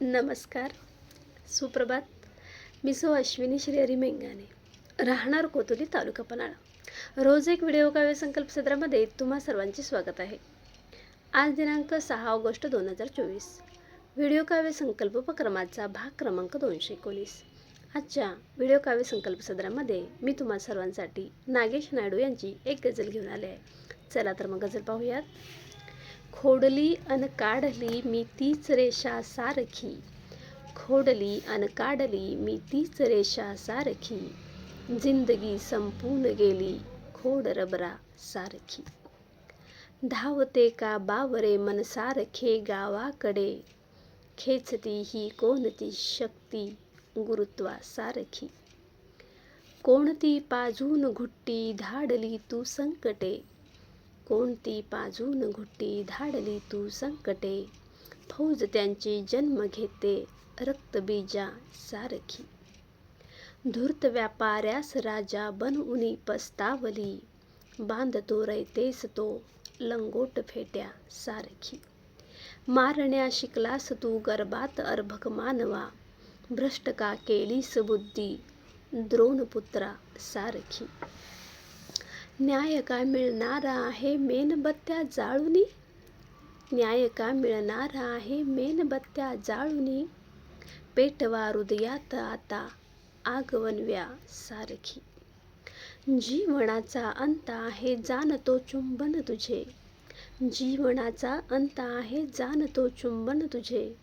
नमस्कार. सुप्रभात. मी सो अश्विनी श्रीहरी मेंगाने राहणार कोतुली तालुका पन्हाळा. रोज एक व्हिडिओ काव्य संकल्प सत्रामध्ये तुम्हा सर्वांचे स्वागत आहे. आज दिनांक सहा ऑगस्ट दोन हजार चोवीस. व्हिडिओ काव्य संकल्प उपक्रमाचा भाग क्रमांक दोनशे एकोणीस. आजच्या व्हिडिओ काव्य संकल्प सत्रामध्ये मी तुम्हा सर्वांसाठी नागेश नायडू यांची एक गझल घेऊन आले आहे. चला तर मग गझल पाहूयात. खोडली अन काढली मी तीच रेषा सारखी. खोडली अन काढली मी तीच रेषा सारखी. जिंदगी संपून गेली खोड रबरा सारखी. धावते का बावरे मन सारखे गावाकडे. खेचती ही कोणती शक्ती गुरुत्वा सारखी. कोणती पाजून घुट्टी धाडली तू संकटे. कोणती पाजून घुट्टी धाडली तू संकटे? फौज त्यांची जन्म घेते रक्तबीजा सारखी. धूर्त व्यापाऱ्यास राजा बनउनी पस्तावली बांधतो रयतेस तो लंगोट फेट्या सारखी. मारण्या शिकलास तू गर्भात अर्भक मानवा भ्रष्ट का केलीस बुद्धी द्रोणपुत्रा सारखी. न्याय का मिळणारा आहे मेणबत्त्या जाळूनी? न्याय का मिळणारा आहे मेणबत्त्या जाळूनी? पेटवा हृदयात आता आगवनव्या सारखी. जीवनाचा अंत आहे जाणतो चुंबन तुझे. जीवनाचा अंत आहे जाणतो चुंबन तुझे.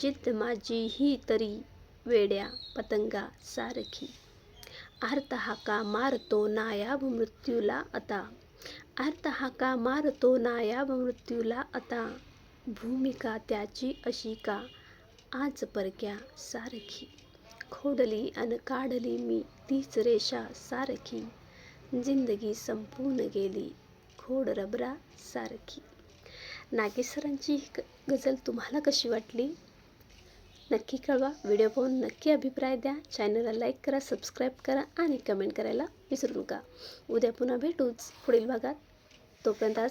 जिद्द माझी ही तरी वेड्या पतंगा सारखी. अर्थ हाका मारतो नायाब मृत्यूला आता? अर्थ हाका मारतो नायाब मृत्यूला आता? भूमिका त्याची अशी का? आज परक्या सारखी. खोडली अन काढली मी तीच रेषा सारखी. जिंदगी संपून गेली खोड रबरा सारखी. नागेसरांची ही ग- गझल तुम्हाला कशी वाटली? नक्की कळवा. व्हिडिओ पाहून नक्की अभिप्राय द्या. चॅनलला लाईक करा सबस्क्राईब करा आणि कमेंट करायला विसरू नका. उद्या पुन्हा भेटूच पुढील भागात. तोपर्यंत आज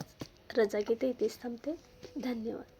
रजा घेते इथेच थांबते. धन्यवाद.